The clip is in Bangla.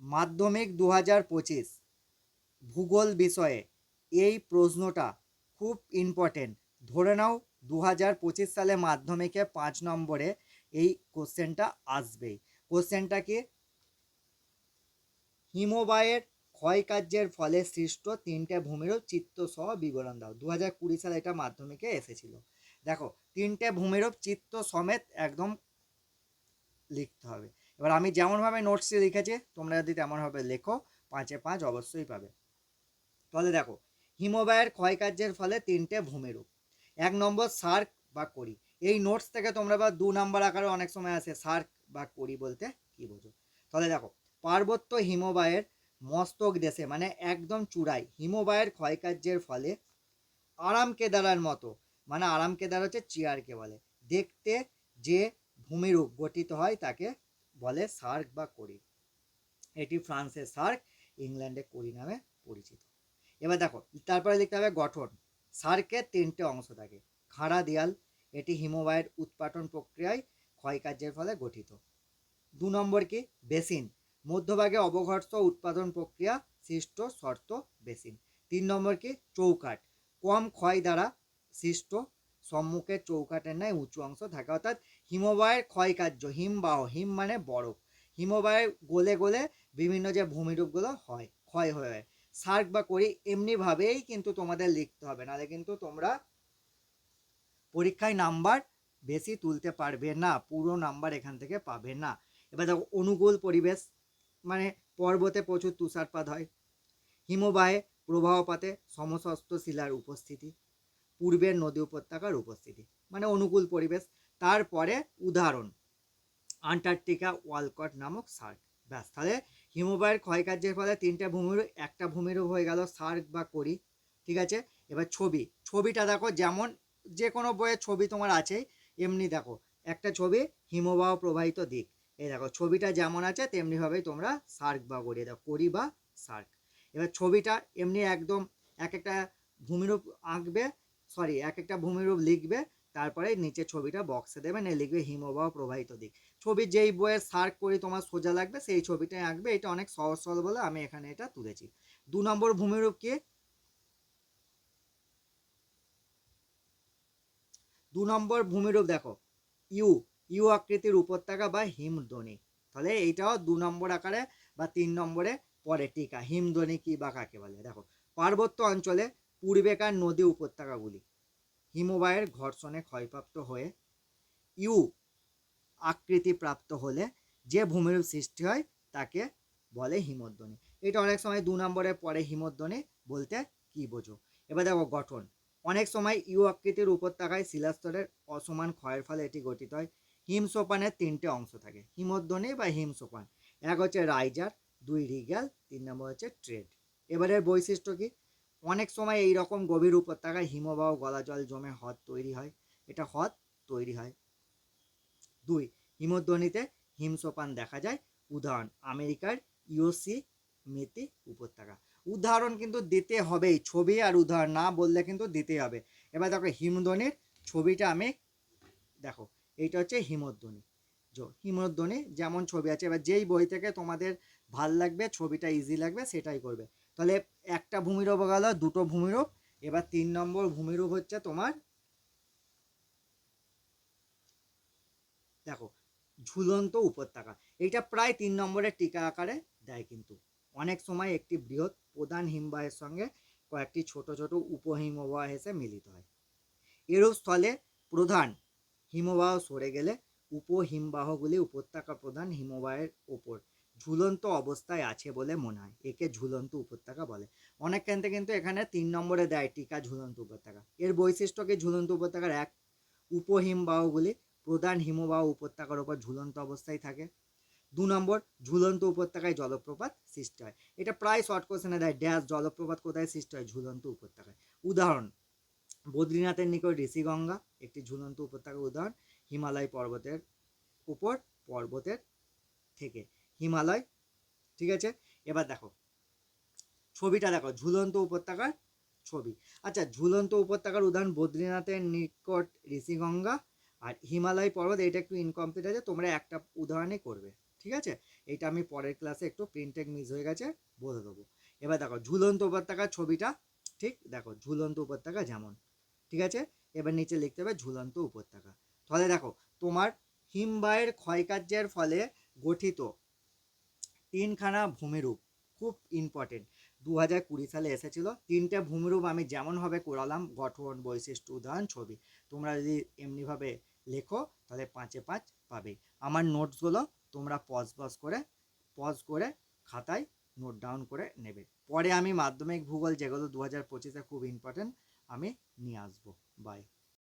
মাধ্যমিক দু হাজার পঁচিশ। ভূগোল বিষয়ে এই প্রশ্নটা খুব ইম্পর্টেন্ট ধরে নাও দু হাজার পঁচিশ সালে মাধ্যমিকে পাঁচ নম্বরে এই কোশ্চেনটা আসবেই। কোশ্চেনটা কি? হিমবাহের ক্ষয়কার্যের ফলে সৃষ্ট তিনটে ভূমিরূপ চিত্র সহ বিবরণ দাও। দু হাজার কুড়ি সালে এটা মাধ্যমিকে এসেছিল। দেখো, তিনটে ভূমিরূপ চিত্র সমেত একদম লিখতে হবে। এবার আমি যেমনভাবে নোটসে লিখেছি, তোমরা যদি তেমনভাবে লেখো, পাঁচে পাঁচ অবশ্যই পাবে। তাহলে দেখো, হিমবাহের ক্ষয়কার্যের ফলে তিনটে ভূমিরূপ। এক নম্বর সার্ক বা করি এই নোটস থেকে তোমরা বা দু নম্বর আকারে অনেক সময় আসে, সার্ক বা করি বলতে কি বোঝো? তাহলে দেখো, পার্বত্য হিমবায়ের মস্তক দেশে মানে একদম চূড়ায়, হিমবাহের ক্ষয়কার্যের ফলে আরাম কেদারার মতো মানে আরাম কেদার হচ্ছে চেয়ারকে বলে। দেখতে যে ভূমিরূপ গঠিত হয় তাকে বলে সার্ক বা করি। এটি ফ্রান্সের সার্ক, ইংল্যান্ডে করি নামে পরিচিত। এবার দেখো, তারপরে লিখতে হবে গঠন। সার্কের তিনটে অংশ থাকে। খাড়া দেয়াল, এটি হিমবাহের উৎপাটন প্রক্রিয়ায় ক্ষয়কার্যের ফলে গঠিত। দু নম্বর কি? বেসিন। মধ্যভাগে অবঘর্ষ উৎপাদন প্রক্রিয়া, সৃষ্ট শর্ত বেসিন। তিন নম্বর কি? চৌকাট কম ক্ষয় দ্বারা সৃষ্ট সম্মুখের চৌকাটের ন্যায় উঁচু অংশ থাকে। অর্থাৎ হিমবাহের ক্ষয়কার্য হিমবাহ হিম মানে বরফ। হিমবাহের গলে গলে বিভিন্ন যে ভূমিরূপগুলো হয়, ক্ষয় হয়ে সার্ক বা করি এমনিভাবেই কিন্তু তোমাদের লিখতে হবে, নাহলে কিন্তু তোমরা পরীক্ষায় নাম্বার বেশি তুলতে পারবে না, পুরো নাম্বার এখান থেকে পাবে না। এবার দেখো, অনুকূল পরিবেশ মানে পর্বতে প্রচুর তুষারপাত হয়। হিমবাহে প্রবাহপাতে সমশস্ত শিলার উপস্থিতি। পূর্বের নদী উপত্যকার উপস্থিতি মানে অনুকূল পরিবেশ। তারপরে উদাহরণ, আন্টার্কটিকা ওয়ালকট নামক সার্ক। ব্যাস, তাহলে হিমবাহের ক্ষয়কার্যের ফলে তিনটে ভূমিরূপ একটা ভূমিরূপ হয়ে গেল সার্ক বা করি ঠিক আছে? এবার ছবি, ছবিটা দেখো, যেমন যে কোনো বইয়ের ছবি তোমার আছেই, এমনি দেখো, একটা ছবি হিমবাহ প্রবাহিত দিক। এই দেখো, ছবিটা যেমন আছে, তেমনিভাবেই তোমরা সার্ক বা করি দেখো করি বা সার্ক। এবার ছবিটা এমনি একদম এক একটা ভূমিরূপ আঁকবে সরি এক একটা ভূমিরূপ লিখবে, তারপরে নিচে ছবিটা বক্সে দেবে না লিখবে হিমবাহ প্রবাহিত দিক। ছবি যেই বইয়ের সার্ক করে, তোমার সোজা লাগবে, সেই ছবিটাই আঁকবে, এটা অনেক সহজ সরল বলে আমি এখানে এটা তুলেছি। দু নম্বর ভূমিরূপ কি? দু নম্বর ভূমিরূপ দেখো, ইউ ইউ আকৃতির উপত্যকা বা হিমধ্বনি। তাহলে এইটাও দু নম্বর আকারে বা তিন নম্বরে পরে টিকা। হিমধ্বনি কি বা কাকে বলে? দেখো, পার্বত্য অঞ্চলে পূর্বেকার নদী উপত্যকাগুলি। হিমবাহের ঘর্ষণে ক্ষয়প্রাপ্ত হয়ে ইউ আকৃতি প্রাপ্ত হলে যে ভূমিরূপ সৃষ্টি হয় তাকে বলে হিমধ্বনি এটা অনেক সময় দু নম্বরে পরে হিমধ্বনি বলতে কি বোঝো? এবার দেখো গঠন। অনেক সময় ইউ আকৃতির উপত্যকায় শিলাস্তরের অসমান ক্ষয়ের ফলে এটি গঠিত হয়। হিমসোপানের তিনটে অংশ থাকে হিমধ্বনি বা হিমসোপান এক হচ্ছে রাইজার, দুই রিগ্যাল, তিন নম্বর হচ্ছে ট্রেড। এবারের বৈশিষ্ট্য কি? অনেক সময় এই রকম গভীর উপত্যকায় হিমবাহ গলা জল জমে হ্রদ তৈরি হয়। এটা হ্রদ তৈরি হয়। দুই, হিমধ্বনিতে হিমসোপান দেখা যায়। উদাহরণ, আমেরিকার ইউসি মেতি উপত্যকা। উদাহরণ কিন্তু দিতে হবেই। ছবি আর উদাহরণ না বললে কিন্তু দিতেই হবে। এবার দেখো, হিমধ্বনির ছবিটা আমি দেখো, এইটা হচ্ছে হিমধ্বনি। হিমধ্বনি যেমন ছবি আছে, এবার যেই বই থেকে তোমাদের ভালো লাগবে, ছবিটা ইজি লাগবে, সেটাই করবে। তাহলে একটা ভূমিরূপ গেল, দুটো ভূমিরূপ এবার তিন নম্বর ভূমিরূপ হচ্ছে তোমার, দেখো, ঝুলন্ত উপত্যকা। এইটা প্রায় তিন নম্বরের টিকা আকারে দেয় কিন্তু। অনেক সময় একটি বৃহৎ প্রধান হিমবাহের সঙ্গে কয়েকটি ছোট ছোট উপহিমবাহ এসে মিলিত হয়। এরূপ স্থলে প্রধান হিমবাহ সরে গেলে উপহিমবাহগুলি উপত্যকা প্রধান হিমবাহের ওপর। ঝুলন্ত অবস্থায় আছে বলে মনে হয়। একে ঝুলন্ত উপত্যকা বলে। অনেক ক্ষেত্রে কিন্তু এখানে তিন নম্বরে দেয় টিকা ঝুলন্ত উপত্যকা। এর বৈশিষ্ট্য কি? ঝুলন্ত উপত্যকার এক উপহিমবাহগুলি প্রধান হিমবাহ উপত্যকার ওপর ঝুলন্ত অবস্থায় থাকে। দু নম্বর, ঝুলন্ত উপত্যকায় জলপ্রপাত সৃষ্টি হয়। এটা প্রায় শর্ট কোশ্চেনে দেয়, ড্যাশ, জলপ্রপাত কোথায় সৃষ্টি হয়? ঝুলন্ত উপত্যকায়। উদাহরণ, বদ্রীনাথের নিকট ঋষিগঙ্গা, একটি ঝুলন্ত উপত্যকার উদাহরণ, হিমালয় পর্বতের উপর পর্বতের থেকে। হিমালয়, ঠিক আছে? এবার দেখো, ছবিটা দেখো, ঝুলন্ত উপত্যকার ছবি। আচ্ছা ঝুলন্ত উপত্যকার উদাহরণ বদ্রীনাথের নিকট ঋষিগঙ্গা আর হিমালয় পর্বত, এটা একটু ইনকমপ্লিট আছে, তোমরা একটা উদাহরণই করবে, ঠিক আছে? এটা আমি পরের ক্লাসে একটু প্রিন্টেক মিস হয়ে গেছে, বলে দেবো। এবার দেখো, ঝুলন্ত উপত্যকার ছবিটা, ঠিক? দেখো, ঝুলন্ত উপত্যকা যেমন, ঠিক আছে? এবার নিচে লিখতে হবে ঝুলন্ত উপত্যকা। তাহলে দেখো, তোমার হিমবাহের ক্ষয়কার্যের ফলে গঠিত তিনখানা ভূমিরূপ, খুব ইম্পর্টেন্ট দু হাজার কুড়ি সালে এসেছিল, তিনটে ভূমিরূপ আমি যেমনভাবে করালাম, গঠন, বৈশিষ্ট্য, উদাহরণ, ছবি। তোমরা যদি এমনিভাবে লেখো, তাহলে পাঁচে পাঁচ পাবে। আমার নোটসগুলো তোমরা পজ পজ করে পজ করে খাতায় নোট ডাউন করে নেবে। পরে আমি মাধ্যমিক ভূগোল যেগুলো দু হাজার পঁচিশে খুব ইম্পর্টেন্ট আমি নিয়ে আসব। বাই